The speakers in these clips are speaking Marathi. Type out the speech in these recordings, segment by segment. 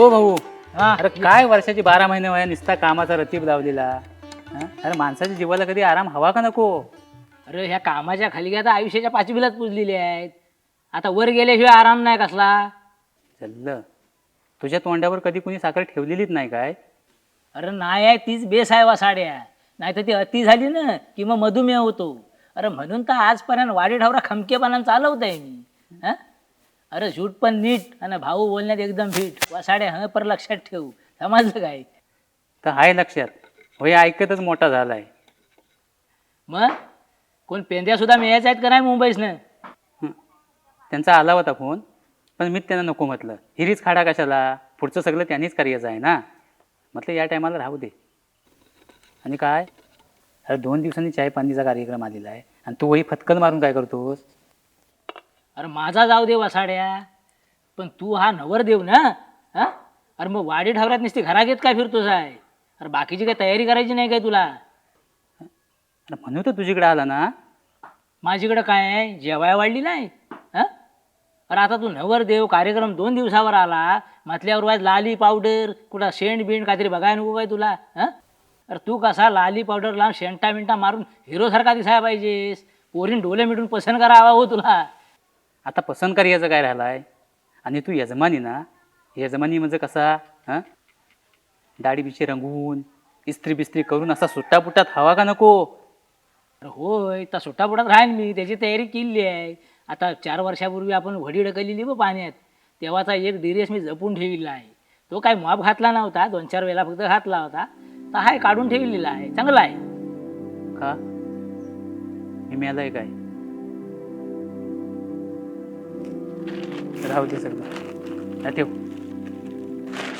हो भाऊ. हा. अरे काय वर्षाची बारा महिने वया निसता कामाचा रतीब लावलेला हा? अरे माणसाच्या जीवाला कधी आराम हवा का नको? अरे ह्या कामाच्या खाली आता आयुष्याच्या पाचवीलाच पुजलेली आहेत. आता वर गेल्याशिवाय आराम नाही कसला. चल्ल. तुझ्या तोंडावर कधी कुणी साखर ठेवलेलीच नाही काय? अरे नाही आहे तीच बेस आहे वासाड्या नाही तर ती अति झाली ना की मग मधुमेह होतो. अरे म्हणून तर आजपर्यंत वाडी ढवरा खमकेपणानं चालवत आहे मी. हा? अरे शूट पण नीट आणि भाऊ बोलण्यात एकदम फिट वासाड्या हं पर लक्षात ठेवू. समजलं काय? तर हाय लक्षात हो हे ऐकतच मोठा झालाय. मग? कोण पेंद्या सुद्धा मिळायचं आहेत का नाही मुंबईसनं? हं. त्यांचा आला होता फोन पण मी त्यांना नको म्हटलं. हिरीच खाडा कशाला? पुढचं सगळं त्यांनीच करायचं आहे ना? म्हटलं या टायमाला राहू दे. आणि काय? अरे दोन दिवसांनी चाय पाणीचा कार्यक्रम आलेला आहे. आणि तू वही फतकल मारून काय करतोस? अरे माझा जाऊ दे वासाड्या. पण तू हा नवर देव ना हा? अरे मग वाडी ढवऱ्यात नुसती घरा घेत काय फिरतोस आहे? अरे बाकीची काही तयारी करायची नाही काय तुला? अरे म्हणून तर तुझीकडे आला ना. माझीकडं काय आहे? जेवाय वाढली नाही हा? अरे आता तू नवर देव कार्यक्रम दोन दिवसावर आला. म्हटल्यावर वाज लाली पावडर कुठं शेंट बिंड काहीतरी बघाय नको काय तुला हा? अरे तू कसा लाली पावडर लावून शेंटा मिंटा मारून हिरोसारखा दिसायला पाहिजेस. पोरीन डोले मिटून पसंत करावा हो तुला. आता पसंत करायचं काय राहिला आहे आणि तू यजमानी ना? यजमानी म्हणजे कसा? हां? दाढी बिची रंगवून इस्त्री बिस्त्री करून असा सुट्टापुट्टात हवा का नको? होय तर सुट्टापुटात राहीन मी. त्याची तयारी केली आहे. आता चार वर्षापूर्वी आपण वडी ढकललेली बघ पाण्यात. तेव्हाचा एक डिरेस मी जपून ठेवलेला आहे. तो काय माप घातला नव्हता. दोन चार वेळा फक्त घातला होता. तर हाय काढून ठेवलेला आहे. चांगला आहे. का? मी मिळालंय काय? राहू दे सगळं. ना ठेव.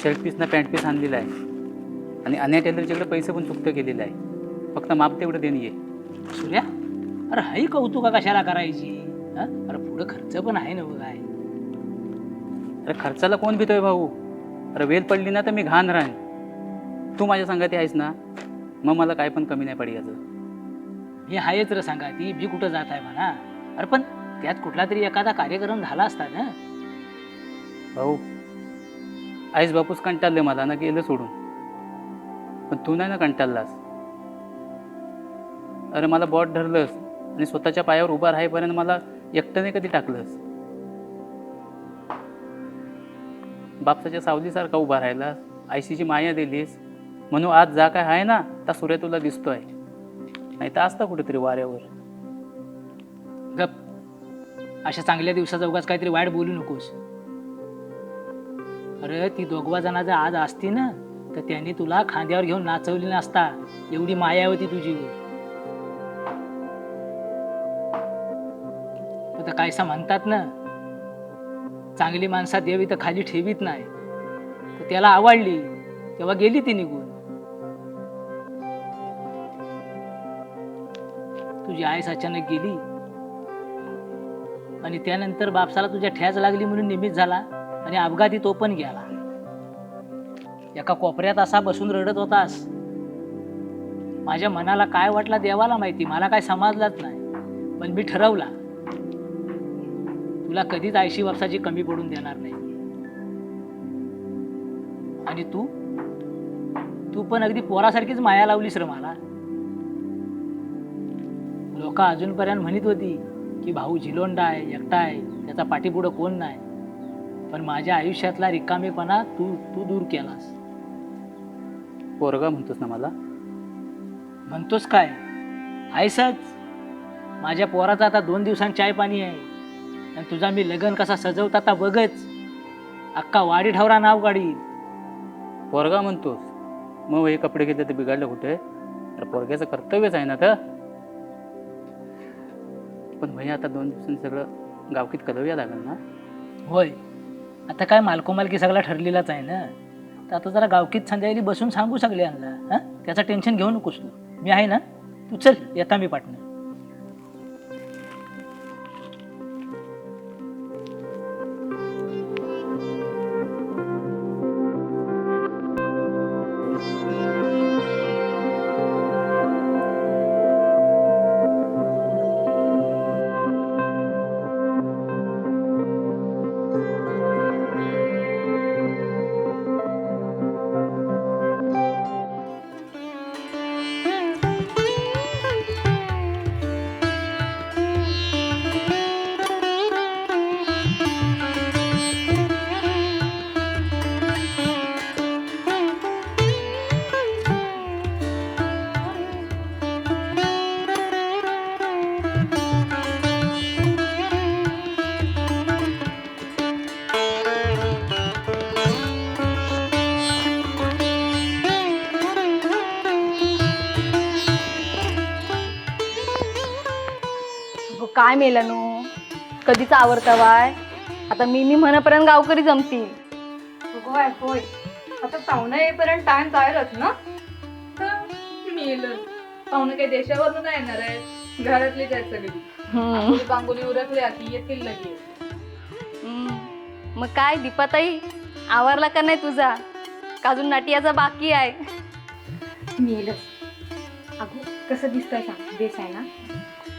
शर्ट पीस ना पॅन्ट पीस आणलेला आहे. आणि अन्या टेलरच्याकडे पैसे पण चुकतं केलेलं आहे. फक्त माप तेवढं देणी आहे सूर्या अरे हाही कौतुका कशाला करायची? हा? अरे पुढं खर्च पण आहे ना बघ काय अरे खर्चाला कोण भितोय भाऊ? अरे वेल पडली ना तर मी घाण राहीन. तू माझ्या संगाती आहेस ना मग मला काय पण कमी नाही पडायचं. हे आहेच रे सांगा ती भी कुठं जात आहे म्हणा. अरे पण त्यात कुठला तरी एखादा कार्यक्रम झाला असता ना? भाऊ आईस बापूस कंटाळले मला ना गेलं सोडून. पण तू नाही ना कंटाळलास? अरे मला बॉट धरलंस आणि स्वतःच्या पायावर उभा राहायपर्यंत मला एकट्याने कधी टाकलंस? बापसाच्या सावलीसारखा उभा राहिलास आयशीची माया दिलीस म्हणून आज जा काय आहे ना त्या सूर्य तुला दिसतोय. नाही तर असता कुठेतरी वाऱ्यावर. अशा चांगल्या दिवसाचा उगाच काहीतरी वाईट बोलू नकोस. अरे ती दोघवा जण जर आज असती ना तर त्यांनी तुला खांद्यावर घेऊन नाचवली नसता. एवढी माया होती तुझी. आता कायसा म्हणतात ना चांगली माणसा देवी तर खाली ठेवीत नाही. तर त्याला आवडली तेव्हा गेली ती निघून. तुझी आईस अचानक गेली. आणि त्यानंतर बापसाला तुझ्या ठ्याच लागली म्हणून निमित्त झाला आणि अपघाती तो पण गेला. एका कोपऱ्यात असा बसून रडत होतास. माझ्या मनाला काय वाटला देवाला माहिती? मला काय समजलाच नाही. पण मी ठरवला तुला कधीच आयशी वर्षाची कमी पडून देणार नाही. आणि तू? तू पण अगदी पोरासारखीच माया लावलीस रे मला. लोक अजूनपर्यंत म्हणत होती की भाऊ झिलोंडा आहे एकटा आहे त्याचा पाठीपुढं कोण नाही. पण माझ्या आयुष्यातला रिकामेपणा तू तू दूर केलास. पोरगा म्हणतोस ना मला? म्हणतोस काय? आहेसच माझ्या पोराचा आता दोन दिवसांत चाय पाणी आहे. आणि तुझा मी लगन कसा सजवता आता बघच. अक्का वाडी ठवरा नाव गाडी पोरगा म्हणतोस. मग हे कपडे घेतले तर बिघडलं कुठे? तर पोरग्याचं कर्तव्यच आहे ना तर पण भैया आता दोन दिवसांनी सगळं गावकीत कलवूया लागेल ना? होय. आता काय मालको मालकी सगळा ठरलेलाच आहे ना? तर आता जरा गावकीत संध्याकाळी बसून सांगू सगळ्यांना हां? त्याचं टेन्शन घेऊ नकोस तू. मी आहे ना? तू चल येता मी पाटणं काय मेल्यानो कधीच आवडतावाय आता मी मी म्हणपर्यंत गावकरी जमतील. होय होय. आता पाहुणं येईपर्यंत टाइम जाईलच ना? मेलं पाहुणं काही देशावरून नाही येणार आहे. घरातलीच आहेत सगळी. हम्म. उरकल्या की येतील लगेच. हम्म. मग काय दीपाताई? आवरला का नाही तुझा? का अजून नाटियाचा बाकी आहे? मेलच. अगो कसं दिसतंय सांग. बेस आहे ना?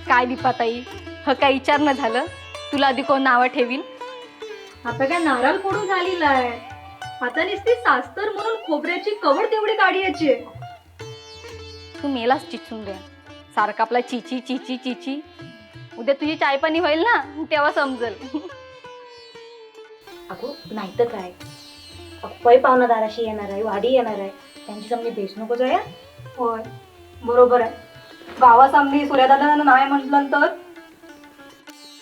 काय दीपाताई? ह काय विचारणं झालं? तुला आधी कोण नावं ठेवील आता काय नारळ फोडून झालेला आहे. आता नुसती सास्तर म्हणून खोबऱ्याची कवड तेवढी काढायची तू मेलाच चिचून द्या सारखा आपला चिची चिची चिची. उद्या तुझी चायपाणी होईल ना? तेव्हा समजल. अगो नाही तर काय? अप्पाई पाहुणादाराशी येणार आहे वाडी येणार आहे. त्यांची समजी नको जाया? होय बरोबर आहे. गावासामनी सूर्यदादा नाही म्हटलं तर?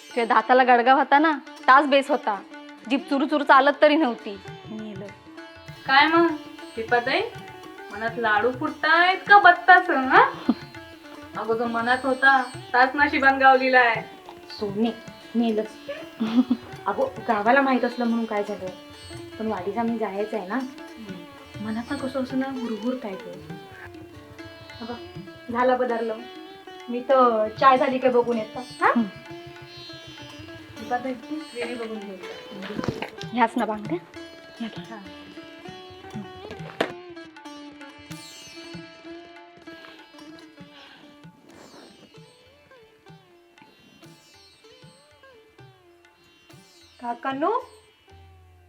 तुझ्या दाताला गडगा होता ना तास बेस होता. जीप चुरू चुरू चालत तरी नव्हती. मेलं. काय मग? दीपाताई मनात लाडू फुटतायत का बत्ताच हा? अगो जो मनात होता ताच नशिबान गावलेला आहे सोने मेलच अगो गावाला माहीत असलं म्हणून काय झालं? पण वाडीचा मी जायचं आहे ना मनात ना कसं असं ना हुरहुर काय ते? झाला बदललं मी तर चाय झाली काय बघून येतो हा. ह्याच ना बांगड्या काकांनो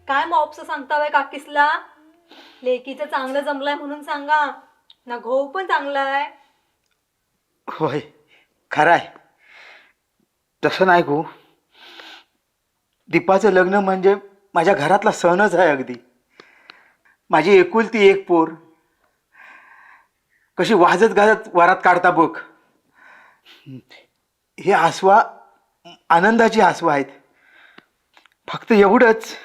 काय मॉपचं सांगतावय काकीसला? लेकीचं चांगलं जमलंय म्हणून सांगा. ना घोव पण चांगला आहे होय खरं आहे तसं नाही गो दीपाचं लग्न म्हणजे माझ्या घरातला सणच आहे अगदी. माझी एकुलती एक पोर. कशी वाजत गाजत वरात काढता बघ. हे आसवा आनंदाची आसवा आहेत. फक्त एवढंच.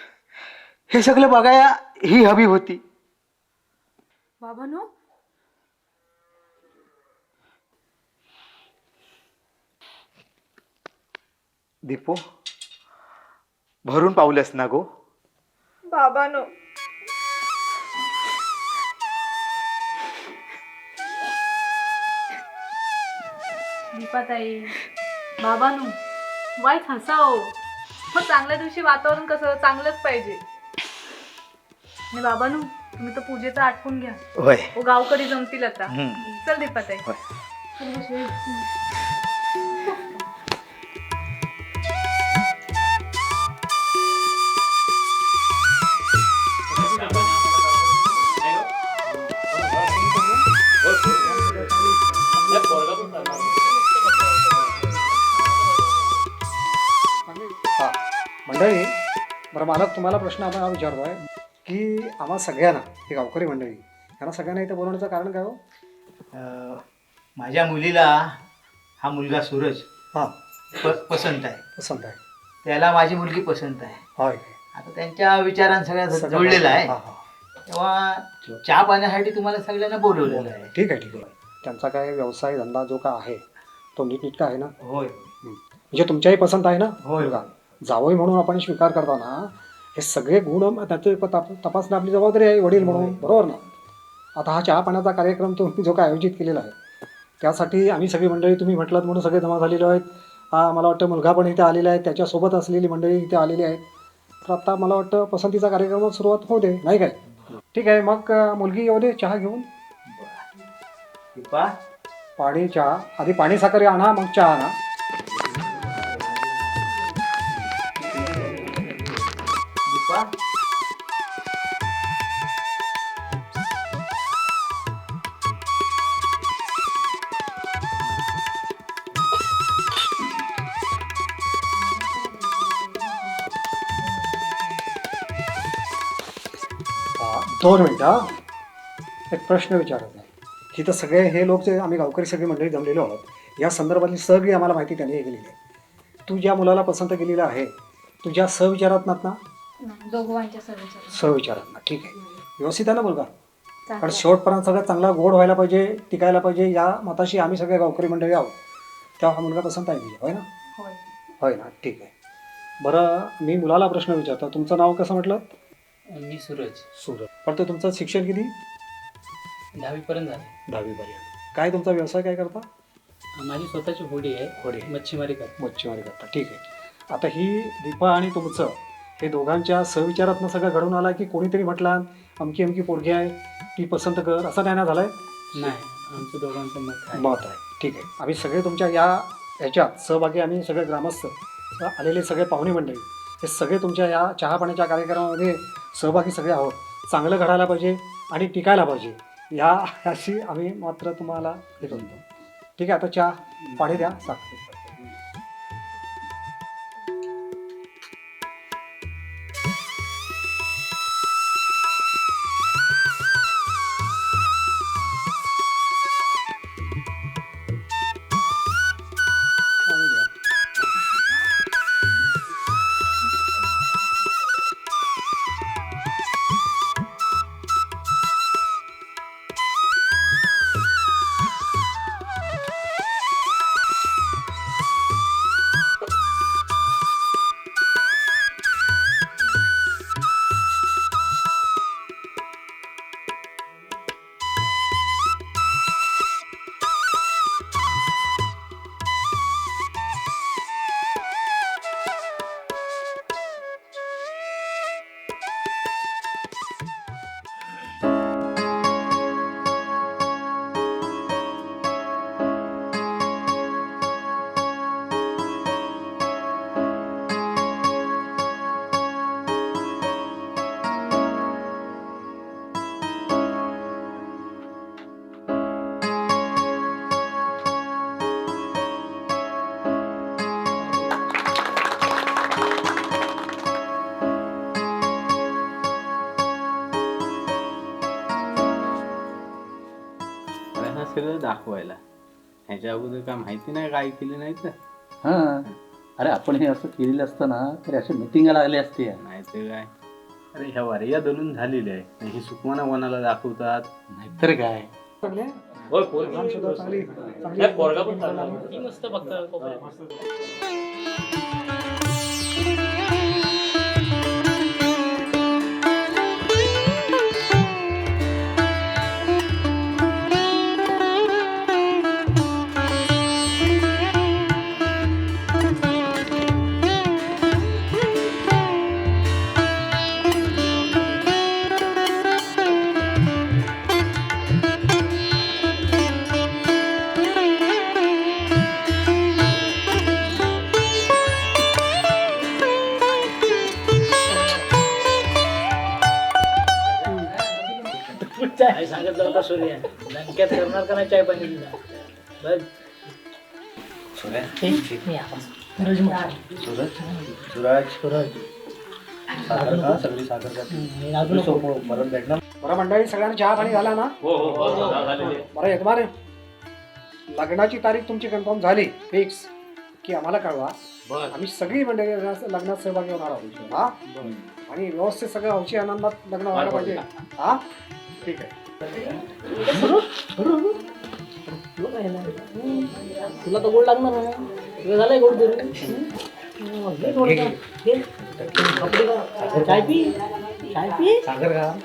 हे सगळं बघाया ही हवी होती. बाबानो? दीपो? भरून पावलंस ना गो. बाबानो. दीपाताई बाबानो वाईट हसाओ मग चांगल्या दिवशी वातावरण कसं? चांगलंच पाहिजे. आणि बाबानो तुम्ही तर पूजेचं आठवून घ्या. होय. ओ गावकरी जमतील आता. हम्म. चल दीपाताई. हा मला तुम्हाला प्रश्न आपण हा विचारतो आहे की आम्हा सगळ्यांना ही गावकरी मंडळी यांना सगळ्यांना इथं बोलवण्याचं कारण काय हो? अ, माझ्या मुलीला हा मुलगा सूरज हां. प पसंत आहे. पसंत आहे. त्याला माझी मुलगी पसंत आहे. होय. आता त्यांच्या विचारां सगळ्या सगळं जुळलेला आहे. हां, हां. तेव्हा चहा पाण्यासाठी तुम्हाला सगळ्यांना बोलवलेलं आहे. ठीक आहे ठीक आहे. त्यांचा काय व्यवसाय धंदा जो काय आहे तो नीटनीटका आहे ना? होय. म्हणजे तुमच्याही पसंत आहे ना? होय. मुलगा जावई म्हणून आपण स्वीकार करताना हे सगळे गुण त्याचे तप- तपासणं आपली जबाबदारी आहे वडील म्हणून बरोबर ना? आता हा चहा पाण्याचा कार्यक्रम तुम्ही जो काय आयोजित केलेला आहे त्यासाठी आम्ही सगळी मंडळी तुम्ही म्हटलात म्हणून सगळे जमा झालेले आहेत. हा मला वाटतं मुलगा पण इथे आलेला आहे त्याच्यासोबत असलेली मंडळी इथे आलेली आहेत. तर आता मला वाटतं पसंतीचा कार्यक्रम सुरुवात होऊ दे नाही काय? ठीक आहे मग मुलगी येऊ दे चहा घेऊन. पाणी चहा. आधी पाणी साखर आणा मग चहा आणा. दोन मिनटं. एक प्रश्न विचारत आहे. इथं सगळे हे लोक जे आम्ही गावकरी सगळी मंडळी जमलेलो आहोत या संदर्भातली सगळी आम्हाला माहिती त्यांनी केलेली आहे. तू ज्या मुलाला पसंत केलेलं आहे तुझ्या सविचारात ना? दोघांच्या सर्विचार सविचारात ना ठीक आहे. व्यवस्थित आहे ना मुलगा? कारण शेवटपर्यंत सगळं चांगला गोड व्हायला पाहिजे टिकायला पाहिजे या मताशी आम्ही सगळे गावकरी मंडळी आहोत. तेव्हा हा मुलगा पसंत आहे तुझ्या होय ना? होय. होय ना ठीक आहे. बरं मी मुलाला प्रश्न विचारतो. तुमचं नाव कसं म्हटलं? मी सूरज. सूरज. पण तो तुमचं शिक्षण किती? दहावीपर्यंत झाले. दहावीपर्यंत. काय तुमचा व्यवसाय काय करता? माझी स्वतःची होडी आहे. होडी. मच्छीमारी करतो. मच्छीमारी करता. ठीक आहे. आता ही दीपा आणि तुमचं हे दोघांच्या सहविचारातनं सगळं घडून आलं की कोणीतरी म्हटलं अमकी अमकी पोरगी आहे ती पसंत कर. असं नाही ना झालंय? नाही. आमचं दोघांचं मत आहे. मत आहे. ठीक आहे. आम्ही सगळे तुमच्या या ह्याच्यात सहभागी आम्ही सगळे ग्रामस्थ आलेले सगळे पाहुणे मंडळी हे सगळे तुमच्या या चहा पाण्याच्या कार्यक्रमामध्ये सहभागी सगळे आहोत. चांगलं घडायला पाहिजे आणि टिकायला पाहिजे. या अशी आम्ही मात्र तुम्हाला हे करतो. ठीक आहे आता चहा पाणी द्या साखर. दाखवायला. ह्याच्या अगोदर काय माहिती नाही काय केलं नाही तर. हां. अरे आपण हे असं केलेलं असतं ना तर अशा मिटिंगाला आले असते. नाही तर काय. अरे ह्या वाऱ्या दोलून झालेली आहे आणि ही सुकवाना कोणाला दाखवतात. नाहीतर काय. होय चांगली पोरगा पण चांगला मस्त बघता सूर्य लंक्यात करणार का नाही चाय पाणी तुला बघ. मी आवाज. सूरज म्हण. सूरज. सगळी साखर मी लागू नको. बरं मंडळी सगळ्यांना चहा पाणी झाला ना? बरं यजमान. लग्नाची तारीख तुमची कन्फर्म झाली. फिक्स. की आम्हाला कळवा. आम्ही सगळी मंडळी लग्नात लग्नात सहभागी होणार आहोत. हा आणि व्यवस्थित सगळं हौशी आनंदात लग्न व्हायला पाहिजे. हा? ठीक आहे तुला तर गोड लागणार ना तुला झालंय गोड. घे. कपडे. चाय पी चाय पी सागर का